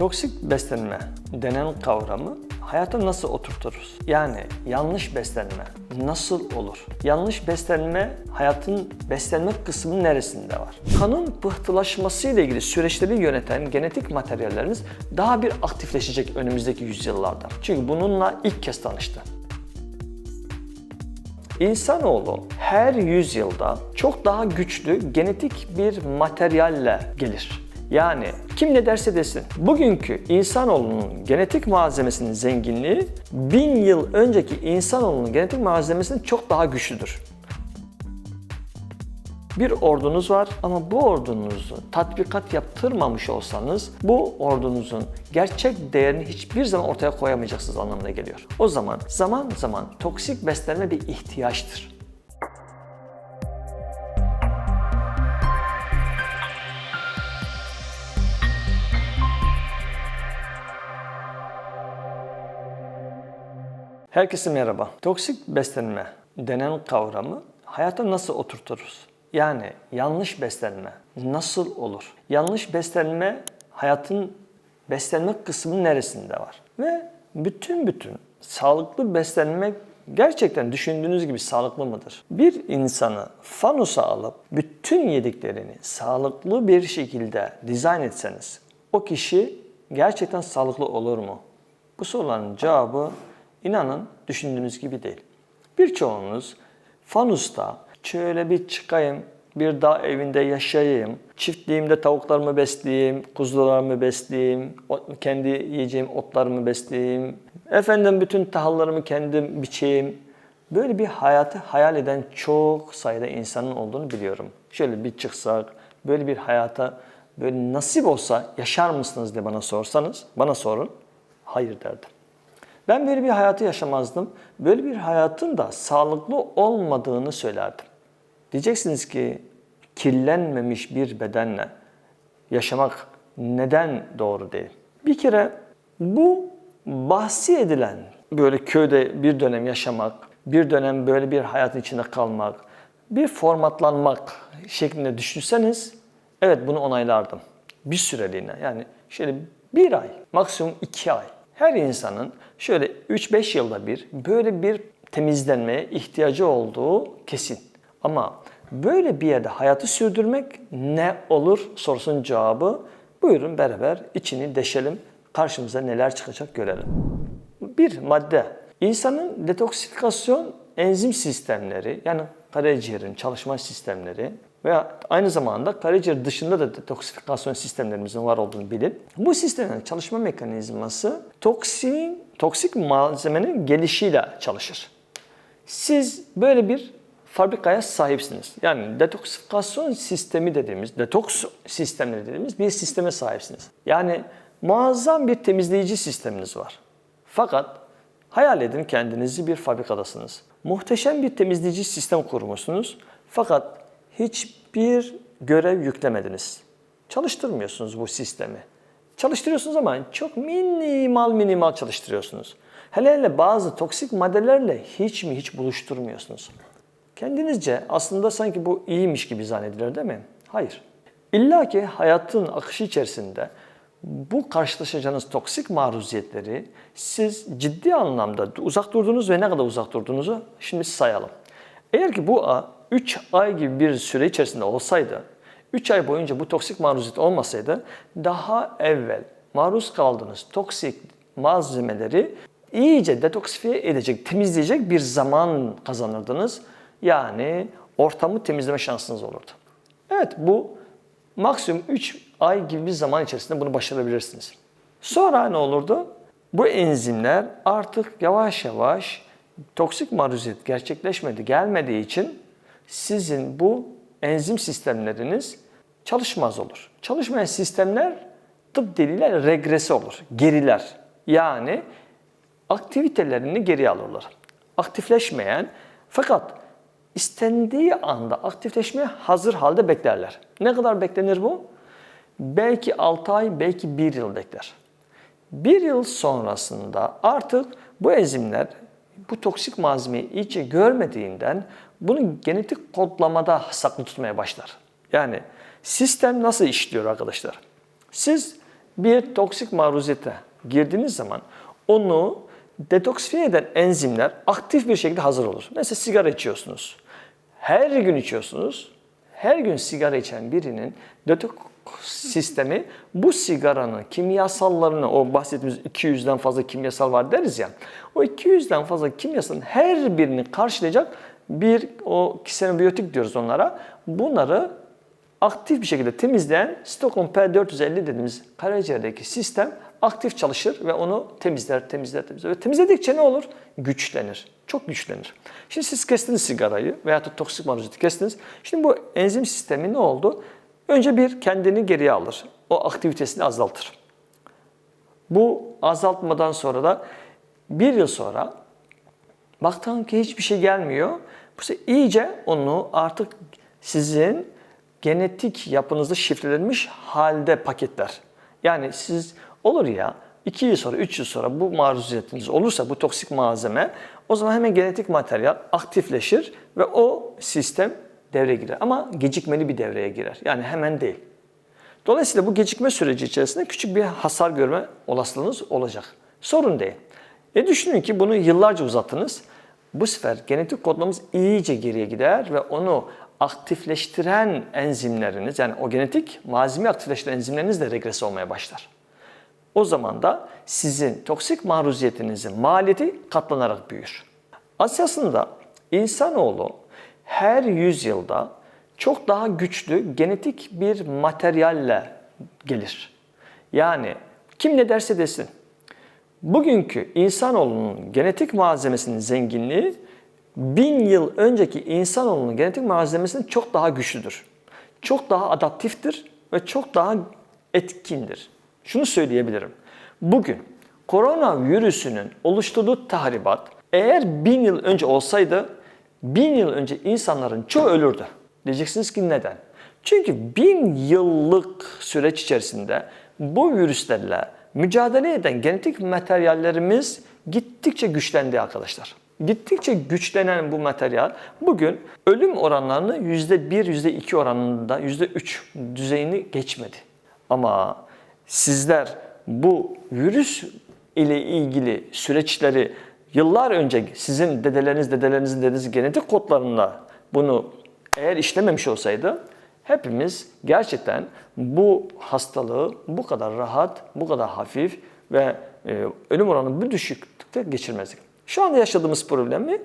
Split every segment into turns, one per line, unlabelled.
Toksik beslenme denen kavramı hayata nasıl oturturuz? Yani yanlış beslenme nasıl olur? Yanlış beslenme hayatın beslenme kısmının neresinde var? Kanın pıhtılaşması ile ilgili süreçleri yöneten genetik materyalleriniz daha bir aktifleşecek önümüzdeki yüzyıllarda. Çünkü bununla ilk kez tanıştı. İnsanoğlu her yüzyılda çok daha güçlü genetik bir materyalle gelir. Yani kim ne derse desin. Bugünkü insanoğlunun genetik malzemesinin zenginliği bin yıl önceki insanoğlunun genetik malzemesinin çok daha güçlüdür. Bir ordunuz var ama bu ordunuzu tatbikat yaptırmamış olsanız bu ordunuzun gerçek değerini hiçbir zaman ortaya koyamayacaksınız anlamına geliyor. O zaman zaman zaman toksik beslenme bir ihtiyaçtır. Herkese merhaba. Toksik beslenme denen kavramı hayata nasıl oturturuz? Yani yanlış beslenme nasıl olur? Yanlış beslenme hayatın beslenme kısmının neresinde var? Ve bütün bütün sağlıklı beslenmek gerçekten düşündüğünüz gibi sağlıklı mıdır? Bir insanı fanusa alıp bütün yediklerini sağlıklı bir şekilde dizayn etseniz o kişi gerçekten sağlıklı olur mu? Bu soruların cevabı inanın düşündüğünüz gibi değil. Birçoğunuz fanusta şöyle bir çıkayım, bir dağ evinde yaşayayım, çiftliğimde tavuklarımı besleyeyim, kuzularımı besleyeyim, kendi yiyeceğim otlarımı besleyeyim, efendim bütün tahıllarımı kendim biçeyim. Böyle bir hayatı hayal eden çok sayıda insanın olduğunu biliyorum. Şöyle bir çıksak, böyle bir hayata böyle nasip olsa yaşar mısınız diye bana sorsanız, bana sorun, hayır derdim. Ben böyle bir hayatı yaşamazdım. Böyle bir hayatın da sağlıklı olmadığını söylerdim. Diyeceksiniz ki kirlenmemiş bir bedenle yaşamak neden doğru değil? Bir kere bu bahsi edilen böyle köyde bir dönem yaşamak, bir dönem böyle bir hayatın içinde kalmak, bir formatlanmak şeklinde düşünseniz evet bunu onaylardım. Bir süreliğine yani şöyle bir ay, maksimum iki ay. Her insanın şöyle 3-5 yılda bir böyle bir temizlenmeye ihtiyacı olduğu kesin. Ama böyle bir yerde hayatı sürdürmek ne olur sorusunun cevabı buyurun beraber içini deşelim. Karşımıza neler çıkacak görelim. Bir madde. İnsanın detoksifikasyon enzim sistemleri yani karaciğerin çalışma sistemleri veya aynı zamanda karaciğer dışında da detoksifikasyon sistemlerimizin var olduğunu bilin. Bu sistemin çalışma mekanizması toksin, toksik malzemenin gelişiyle çalışır. Siz böyle bir fabrikaya sahipsiniz. Yani detoksifikasyon sistemi dediğimiz, detoks sistemleri dediğimiz bir sisteme sahipsiniz. Yani muazzam bir temizleyici sisteminiz var. Fakat hayal edin kendinizi bir fabrikadasınız. Muhteşem bir temizleyici sistem kurmuşsunuz. Fakat hiçbir görev yüklemediniz. Çalıştırmıyorsunuz bu sistemi. Çalıştırıyorsunuz ama çok minimal minimal çalıştırıyorsunuz. Hele hele bazı toksik maddelerle hiç mi hiç buluşturmuyorsunuz. Kendinizce aslında sanki bu iyiymiş gibi zannedilir değil mi? Hayır. İlla ki hayatın akışı içerisinde bu karşılaşacağınız toksik maruziyetleri siz ciddi anlamda uzak durdunuz ve ne kadar uzak durduğunuzu şimdi sayalım. Eğer ki bu 3 ay gibi bir süre içerisinde olsaydı, 3 ay boyunca bu toksik maruziyet olmasaydı daha evvel maruz kaldığınız toksik malzemeleri iyice detoksifiye edecek, temizleyecek bir zaman kazanırdınız. Yani ortamı temizleme şansınız olurdu. Evet bu maksimum 3 ay gibi bir zaman içerisinde bunu başarabilirsiniz. Sonra ne olurdu? Bu enzimler artık yavaş yavaş toksik maruziyet gerçekleşmedi, gelmediği için sizin bu enzim sistemleriniz çalışmaz olur. Çalışmayan sistemler tıp diliyle regrese olur, geriler. Yani aktivitelerini geri alırlar. Aktifleşmeyen fakat istendiği anda aktifleşmeye hazır halde beklerler. Ne kadar beklenir bu? Belki 6 ay, belki 1 yıl bekler. Bir yıl sonrasında artık bu enzimler bu toksik malzemeyi iyice görmediğinden bunu genetik kodlamada saklı tutmaya başlar. Yani sistem nasıl işliyor arkadaşlar? Siz bir toksik maruziyete girdiğiniz zaman onu detoksifiye eden enzimler aktif bir şekilde hazır olur. Mesela sigara içiyorsunuz. Her gün içiyorsunuz. Her gün sigara içen birinin sistemi bu sigaranın kimyasallarını o bahsettiğimiz 200'den fazla kimyasal var deriz ya. O 200'den fazla kimyasalın her birini karşılayacak bir o kisenobiyotik diyoruz onlara. Bunları aktif bir şekilde temizleyen Stockholm P450 dediğimiz karaciğerdeki sistem aktif çalışır ve onu temizler, temizler, temizler. Ve temizledikçe ne olur? Güçlenir. Çok güçlenir. Şimdi siz kestiniz sigarayı veya da toksik maruziyeti kestiniz. Şimdi bu enzim sistemi ne oldu? Önce bir kendini geriye alır. O aktivitesini azaltır. Bu azaltmadan sonra da bir yıl sonra baktın ki hiçbir şey gelmiyor. Bu sefer iyice onu artık sizin genetik yapınızda şifrelenmiş halde paketler. Yani siz olur ya 2 yıl sonra, 3 yıl sonra bu maruziyetiniz olursa bu toksik malzeme o zaman hemen genetik materyal aktifleşir ve o sistem devreye girer. Ama gecikmeli bir devreye girer. Yani hemen değil. Dolayısıyla bu gecikme süreci içerisinde küçük bir hasar görme olasılığınız olacak. Sorun değil. E düşünün ki bunu yıllarca uzattınız. Bu sefer genetik kodlamamız iyice geriye gider ve onu aktifleştiren enzimleriniz yani o genetik malzeme aktifleştiren enzimleriniz de regres olmaya başlar. O zaman da sizin toksik maruziyetinizin maliyeti katlanarak büyür. Aslında insanoğlu her yüzyılda çok daha güçlü genetik bir materyalle gelir. Yani kim ne derse desin. Bugünkü insanoğlunun genetik malzemesinin zenginliği bin yıl önceki insanoğlunun genetik malzemesinin çok daha güçlüdür. Çok daha adaptiftir ve çok daha etkindir. Şunu söyleyebilirim. Bugün koronavirüsünün oluşturduğu tahribat eğer bin yıl önce olsaydı bin yıl önce insanların çoğu ölürdü. Diyeceksiniz ki neden? Çünkü bin yıllık süreç içerisinde bu virüslerle mücadele eden genetik materyallerimiz gittikçe güçlendi arkadaşlar. Gittikçe güçlenen bu materyal bugün ölüm oranlarını %1, %2 oranında %3 düzeyini geçmedi. Ama sizler bu virüs ile ilgili süreçleri yıllar önce sizin dedeleriniz, dedelerinizin dedesi genetik kodlarında bunu eğer işlememiş olsaydı hepimiz gerçekten bu hastalığı bu kadar rahat, bu kadar hafif ve e, ölüm oranı bu düşüklükte geçirmezdik. Şu anda yaşadığımız problemi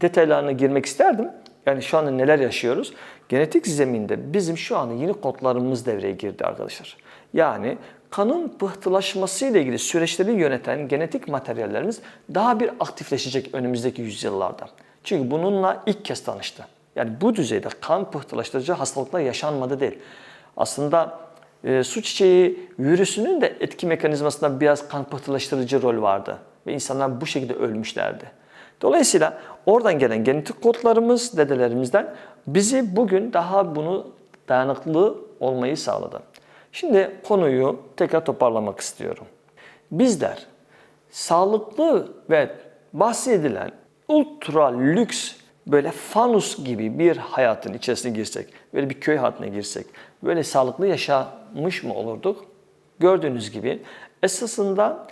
detaylarına girmek isterdim. Yani şu anda neler yaşıyoruz? Genetik zeminde bizim şu anda yeni kodlarımız devreye girdi arkadaşlar. Yani kanın pıhtılaşması ile ilgili süreçleri yöneten genetik materyallerimiz daha bir aktifleşecek önümüzdeki yüzyıllarda. Çünkü bununla ilk kez tanıştı. Yani bu düzeyde kan pıhtılaştırıcı hastalıklar yaşanmadı değil. Aslında e, su çiçeği virüsünün de etki mekanizmasında biraz kan pıhtılaştırıcı rol vardı. Ve insanlar bu şekilde ölmüşlerdi. Dolayısıyla oradan gelen genetik kodlarımız dedelerimizden bizi bugün daha bunu dayanıklı olmayı sağladı. Şimdi konuyu tekrar toparlamak istiyorum. Bizler sağlıklı ve bahsedilen ultra lüks böyle fanus gibi bir hayatın içerisine girsek, böyle bir köy hayatına girsek, böyle sağlıklı yaşamış mı olurduk? Gördüğünüz gibi esasında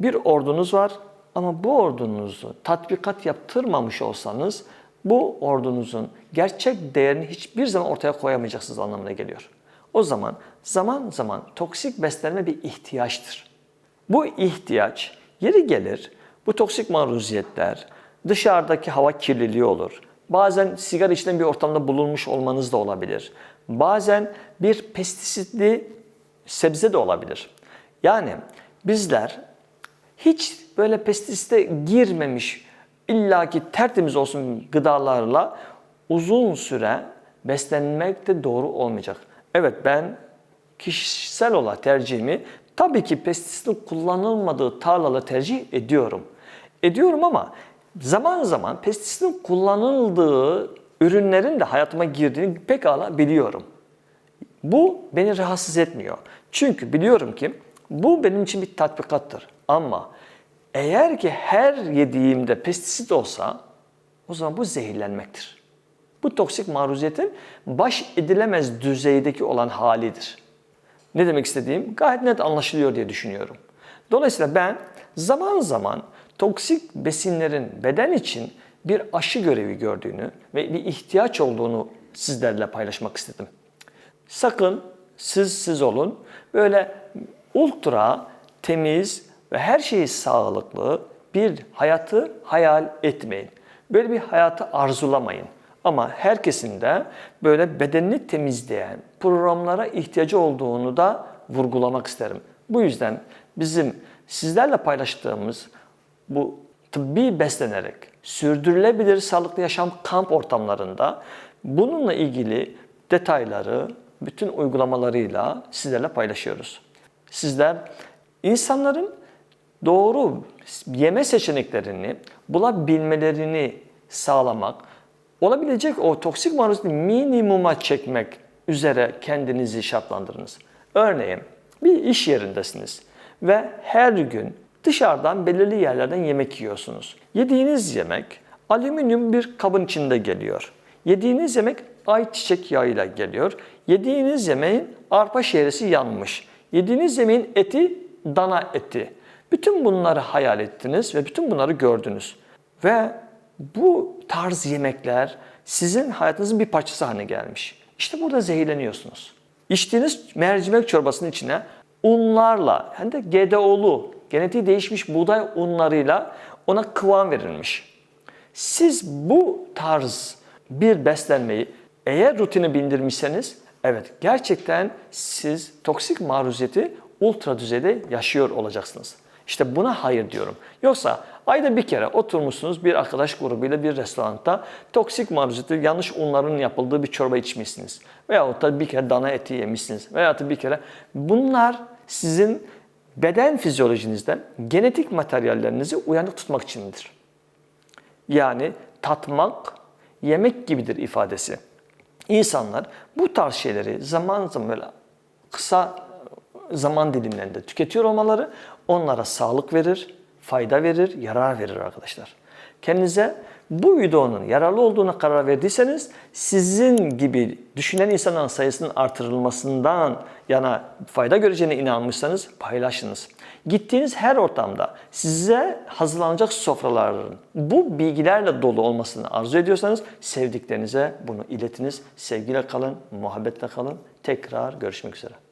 bir ordunuz var ama bu ordunuzu tatbikat yaptırmamış olsanız bu ordunuzun gerçek değerini hiçbir zaman ortaya koyamayacaksınız anlamına geliyor. O zaman zaman zaman toksik beslenme bir ihtiyaçtır. Bu ihtiyaç yeri gelir bu toksik maruziyetler dışarıdaki hava kirliliği olur. Bazen sigara içilen bir ortamda bulunmuş olmanız da olabilir. Bazen bir pestisitli sebze de olabilir. Yani bizler hiç böyle pestisite girmemiş illaki tertemiz olsun gıdalarla uzun süre beslenmek de doğru olmayacak. Evet ben kişisel olarak tercihimi tabii ki pestisitin kullanılmadığı tarlaları tercih ediyorum. Ediyorum ama zaman zaman pestisitin kullanıldığı ürünlerin de hayatıma girdiğini pekala biliyorum. Bu beni rahatsız etmiyor. Çünkü biliyorum ki bu benim için bir tatbikattır. Ama eğer ki her yediğimde pestisit olsa o zaman bu zehirlenmektir. Bu toksik maruziyetin baş edilemez düzeydeki olan halidir. Ne demek istediğim gayet net anlaşılıyor diye düşünüyorum. Dolayısıyla ben zaman zaman toksik besinlerin beden için bir aşı görevi gördüğünü ve bir ihtiyaç olduğunu sizlerle paylaşmak istedim. Sakın siz siz olun. Böyle ultra temiz ve her şeyi sağlıklı bir hayatı hayal etmeyin. Böyle bir hayatı arzulamayın. Ama herkesin de böyle bedenini temizleyen programlara ihtiyacı olduğunu da vurgulamak isterim. Bu yüzden bizim sizlerle paylaştığımız bu tıbbi beslenerek sürdürülebilir sağlıklı yaşam kamp ortamlarında bununla ilgili detayları bütün uygulamalarıyla sizlerle paylaşıyoruz. Sizler insanların doğru yeme seçeneklerini bulabilmelerini sağlamak, olabilecek o toksik maruziyeti minimuma çekmek üzere kendinizi şartlandırınız. Örneğin bir iş yerindesiniz ve her gün dışarıdan belirli yerlerden yemek yiyorsunuz. Yediğiniz yemek alüminyum bir kabın içinde geliyor. Yediğiniz yemek ayçiçek yağıyla geliyor. Yediğiniz yemeğin arpa şehresi yanmış. Yediğiniz yemeğin eti dana eti. Bütün bunları hayal ettiniz ve bütün bunları gördünüz. Ve bu tarz yemekler sizin hayatınızın bir parçası haline gelmiş. İşte burada zehirleniyorsunuz. İçtiğiniz mercimek çorbasının içine unlarla hem de GDO'lu, genetiği değişmiş buğday unlarıyla ona kıvam verilmiş. Siz bu tarz bir beslenmeyi eğer rutine bindirmişseniz evet gerçekten siz toksik maruziyeti ultra düzeyde yaşıyor olacaksınız. İşte buna hayır diyorum. Yoksa ayda bir kere oturmuşsunuz bir arkadaş grubuyla bir restoranda toksik maruziyeti yanlış unların yapıldığı bir çorba içmişsiniz. Veyahut da bir kere dana eti yemişsiniz. Veyahut da bir kere bunlar sizin beden fizyolojinizde genetik materyallerinizi uyanık tutmak içindir. Yani tatmak yemek gibidir ifadesi. İnsanlar bu tarz şeyleri zaman zaman böyle kısa zaman dilimlerinde tüketiyor olmaları onlara sağlık verir, fayda verir, yarar verir arkadaşlar. Kendinize bu videonun yararlı olduğuna karar verdiyseniz sizin gibi düşünen insanların sayısının artırılmasından yana fayda göreceğine inanmışsanız paylaşınız. Gittiğiniz her ortamda size hazırlanacak sofraların bu bilgilerle dolu olmasını arzu ediyorsanız sevdiklerinize bunu iletiniz. Sevgiyle kalın, muhabbetle kalın. Tekrar görüşmek üzere.